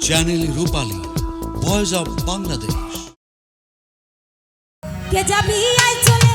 channel Rupali voice of Bangladesh কে যাবি আই চলে